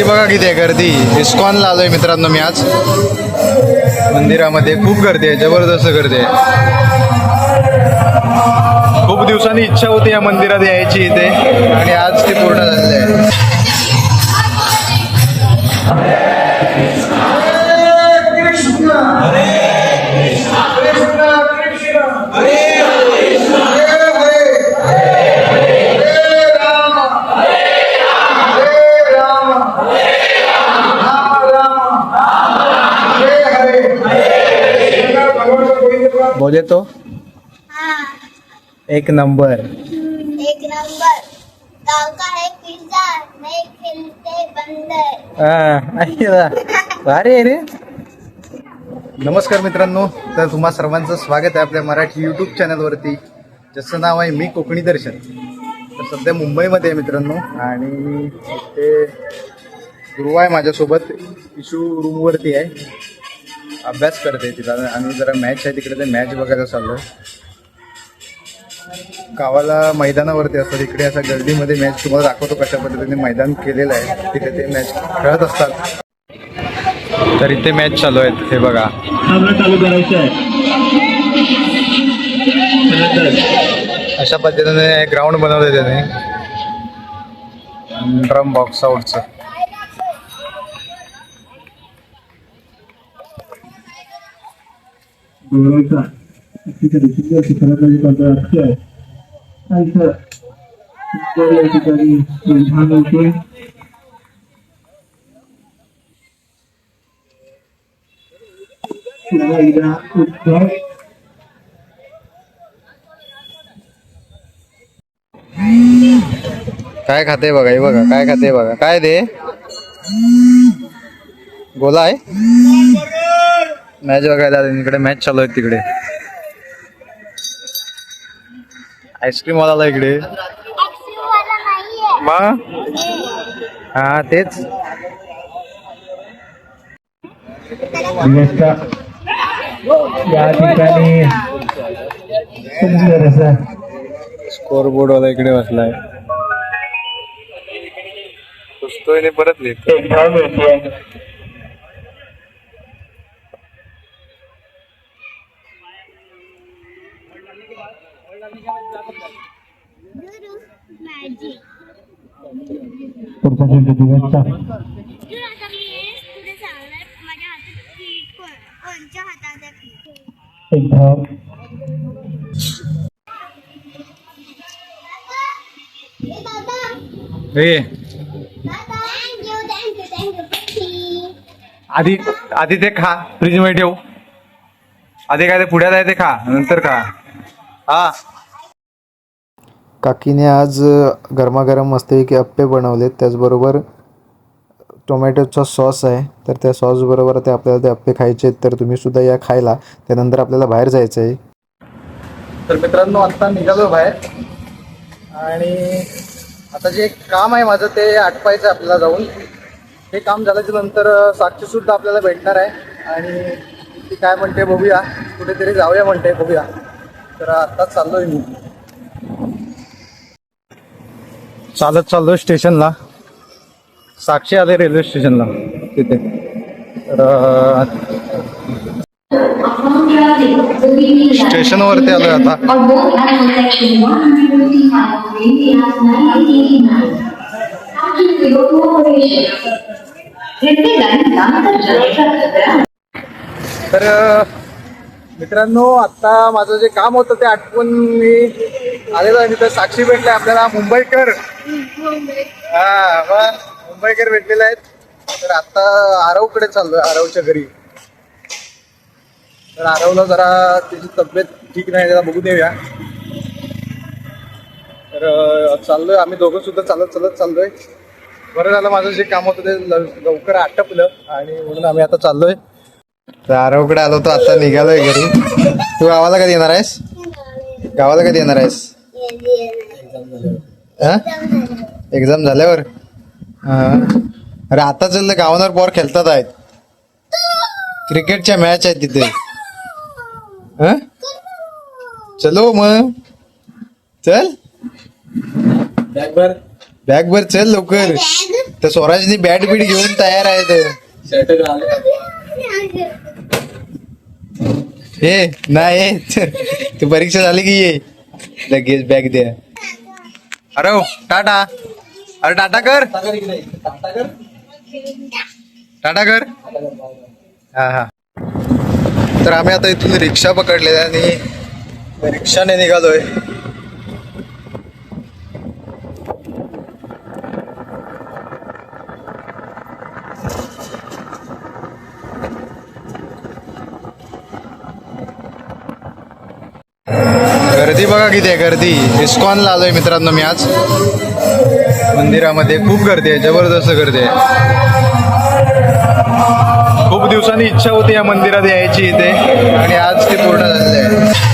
गर्दी बघा किती आहे गर्दी. इस्कॉनला आलोय मित्रांनो मी आज. मंदिरामध्ये खूप गर्दी आहे जबरदस्त गर्दी आहे. खूप दिवसांनी इच्छा होती या मंदिरात यायची इथे. आणि आज ते पूर्ण झालेलं आहे. बोले तो? हाँ। एक नंबर। एक नंबर। गांव का है खिलते बंदर। हा, ऐकला. भारी आहे रे। नमस्कार मित्रांनो तर तुम्हा सर्वांचं स्वागत आहे आपल्या मराठी यूट्यूब चॅनलवरती ज्याचं नाव आहे मी कोकणी दर्शन. तर सध्या मुंबईमध्ये आहे मित्रांनो आणि ते गुरु आहे माझ्यासोबत इशू रूमवरती आहे. अभ्यास करते तिथं आणि जरा मॅच आहे तिकडे ते मॅच बघायला चाललो गावाला मैदानावरती असतात इकडे असा गर्दीमध्ये मॅच तुम्हाला दाखवतो कशा पद्धतीने मैदान केलेलं आहे. तिथे ते मॅच खेळत असतात. तर इथे मॅच चालू आहेत. हे बघा. चालू करायचा आहे. अशा पद्धतीने ग्राउंड बनवलं त्याने. ड्रम बॉक्स आउटचं गौरवचा ठिकाणी सुंदर फलंदाजी करणारा या ठिकाणी छान होतोय पुन्हा काय खाते बघा हे बघा काय खाते बघा. काय ते गोला आहे मॅच बघायला इकडे मॅच चालू आहे तिकडे. आईस्क्रीम वाला इकडे. एक्सिव वाला नहीं है हा तेच. दिवसचा या ठिकाणी. सुंदर असा स्कोर बोर्ड वाला इकडे बसलाय. परत लिहितो एक धाव मिळतोय मॅजिक पुढचा चेंडू दिवसचा तू आता मी तुला सांगणार माझ्या हातात की कोण कोणच्या हातात आहे की. एक धाव. ए. आधी आधी ते खा फ्रीजमध्ये ठेव. आधी काय ते पुढ्यात आहे ते खा नंतर खा. हा. काकीने आज गरमागरम मस्तपैकी अप्पे बनवलेत. त्याचबरोबर टोमॅटोचा सॉस आहे. तर त्या सॉसबरोबर ते आपल्याला ते अप्पे खायचे आहेत. तर तुम्ही सुद्धा या खायला. त्यानंतर आपल्याला बाहेर जायचं आहे. तर मित्रांनो आता निघालो बाहेर. आणि आता जे काम आहे माझं ते आटपायचं आहे आपल्याला जाऊन. हे काम झाल्याच्यानंतर साक्षी सुद्धा आपल्याला भेटणार आहे. आणि ती काय म्हणते बघूया. कुठेतरी जाऊया म्हणते बघूया. तर आता चाललोय मी. चालत चाललो स्टेशनला. साक्षी आले रेल्वे स्टेशनला. तिथे. स्टेशन वरती आलोय आता. तर मित्रांनो आता माझं जे काम होतं ते आटपून मी आलेलो आहे. तर साक्षी भेटले आपल्याला मुंबईकर. हा मग मुंबईकर भेटलेले आहेत. तर आता आरवकडे चाललोय आरवच्या घरी. तर आरवला जरा त्याची तब्येत ठीक नाही त्याला बघू देऊया. तर चाललोय आम्ही दोघं सुद्धा चालत चालत चाललोय. बरं झालं माझं जे काम होतं ते लव- लवकर आटपलं आणि म्हणून आम्ही आता चाललोय. आरवकडे आलो तर आता निघालोय घरी. तू गावाला कधी येणार आहेस? गावाला कधी येणार आहेस? हा? एक्झाम झाल्यावर? हा. अरे आता चाललं गावावर पोर खेळतात आहेत. क्रिकेटच्या मॅच आहेत तिथे. हा? चलो मग. चल. बॅग भर. बॅग भर चल लवकर. तर स्वराजनी बॅट बीट घेऊन तयार आहे ते हे नाही तू परीक्षा झाली की ये. लगेच बॅग द्या. अरे हो, टाटा. अरे टाटा कर. टाटा कर. हा हा. तर आम्ही आता इथून रिक्षा पकडलेली आणि रिक्षाने निघालोय गर्दी बघा किती आहे गर्दी. इस्कॉनला आलोय मित्रांनो मी आज. मंदिरामध्ये खूप गर्दी आहे जबरदस्त गर्दी आहे. खूप दिवसांनी इच्छा होती या मंदिरात यायची इथे. आणि आज ते पूर्ण झालेलं आहे.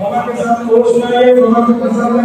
भगवान के साथ दोष सुनाइए भगवान के प्रसाद में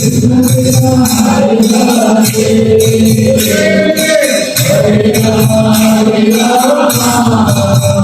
Thank you.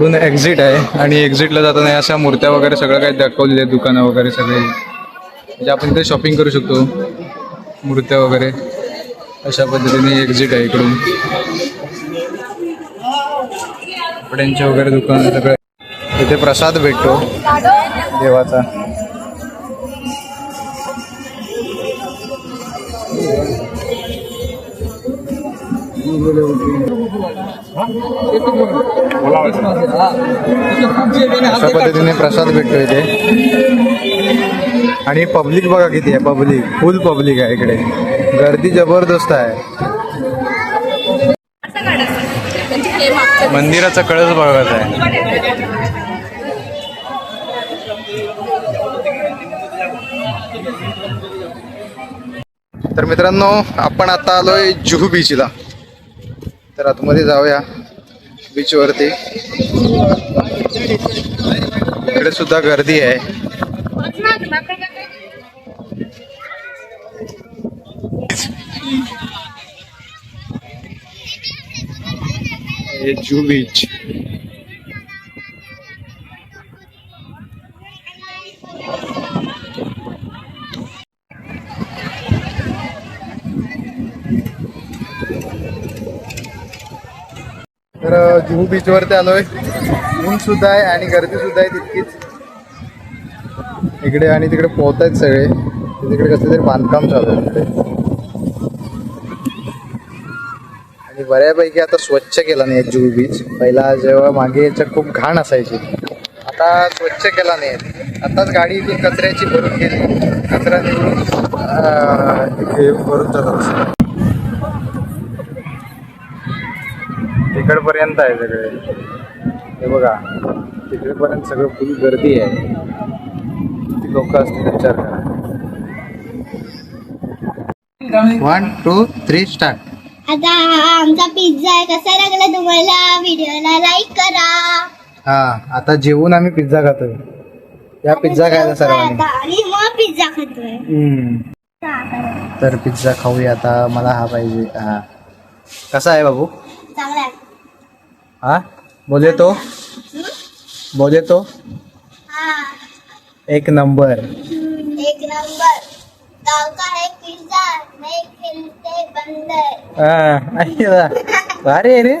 इकडून एक्झिट आहे. आणि एक्झिटला जाताना अशा मूर्त्या वगैरे सगळं काही दाखवलेले आहेत दुकानं वगैरे सगळे. म्हणजे आपण इथे शॉपिंग करू शकतो. मूर्त्या वगैरे. अशा पद्धतीने एक्झिट आहे इकडून. कपड्यांचे वगैरे दुकान सगळे. इथे प्रसाद भेटतो. देवाचा. अशा पद्धतीने प्रसाद भेटतो इथे. आणि पब्लिक बघा किती आहे पब्लिक फुल पब्लिक आहे इकडे. गर्दी जबरदस्त आहे. मंदिराचा कळस बघत आहे. तर मित्रांनो आपण आता आलोय जुहू बीचला तर आतमध्ये जाऊया बीचवरती इकडे सुद्धा गर्दी आहे. हे जुहू बीच तर जुहू बीचवरती आलोय. ऊन सुद्धा आहे आणि गर्दी सुद्धा आहे तितकीच. इकडे आणि तिकडे पोहत आहेत सगळे. तिकडे कसं तरी बांधकाम चालू आहे आणि बऱ्यापैकी आता स्वच्छ केला नाही जुहू बीच पहिला जेव्हा मागे याच्या खूप घाण असायची. आता स्वच्छ केला नाही. आताच गाडी इथून कचऱ्याची भरून गेली. कचरा निघून भरून जातात तिकडपर्यंत आहे सगळे. हे बघा तिकडेपर्यंत सगळं फुल गर्दी आहे. किती लोक असतील विचार करा. वन टू थ्री स्टार्ट आता हा आमचा पिझ्झा आहे. कसा लागला तुम्हाला? व्हिडिओला लाईक करा. हा आता जेवून आम्ही पिझ्झा खातोय. या पिझ्झा खायला सर्वांनी. आता. आणि मग पिझ्झा खातोय. हम्म. तर पिझ्झा खाऊया आता. मला हा पाहिजे. हा. कसा आहे बाबू? चांगला आहे. हा? बोले तो. बोले तो. हा. एक नंबर. एक नंबर. गाव का है पिझ्झा नहीं खिलते बंदर. हा, आई वा. भारी आहे रे.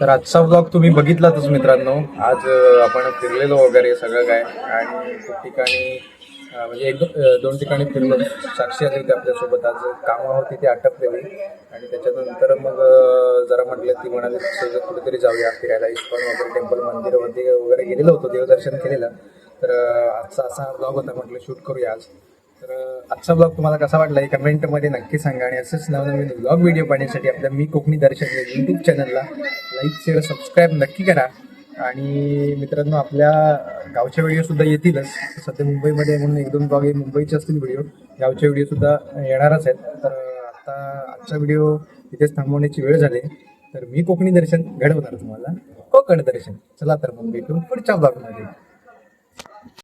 तर आजचा ब्लॉग तुम्ही बघितलातच मित्रांनो. आज अं, आपण फिरलेलो वगैरे सगळं काय. आणि खूप ठिकाणी म्हणजे एक दोन ठिकाणी फिरलो. साक्षी आली होती आपल्यासोबत आज कामं होती ती आटपलेली. आणि त्याच्यानंतर मग जरा म्हटलं ती म्हणाली कुठेतरी जाऊया फिरायला. इस्कॉन वगैरे टेम्पल मंदिरवरती वगैरे गेलेलो होतो देवदर्शन केलेलं. तर आजचा असा ब्लॉग होता. म्हटलं शूट करूया आज. तर आजचा ब्लॉग तुम्हाला कसा वाटला? हे कमेंटमध्ये नक्की सांगा. आणि असंच नवनवीन ब्लॉग व्हिडिओ पाहण्यासाठी आपल्या मी कोकणी दर्शन या यूट्यूब चॅनलला लाईक शेअर सबस्क्राईब नक्की करा. आणि मित्रांनो आपल्या गावच्या व्हिडिओ सुद्धा येतीलच. सध्या मुंबईमध्ये म्हणून एक दोन ब्लॉग हे मुंबईचे असतील व्हिडिओ. गावचे व्हिडिओ सुद्धा येणारच आहेत. तर आता आजचा व्हिडिओ इथेच थांबवण्याची वेळ झाली. तर मी कोकणी दर्शन घडवणार तुम्हाला. कोकण दर्शन. चला तर मग भेटू पुढच्या ब्लॉगमध्ये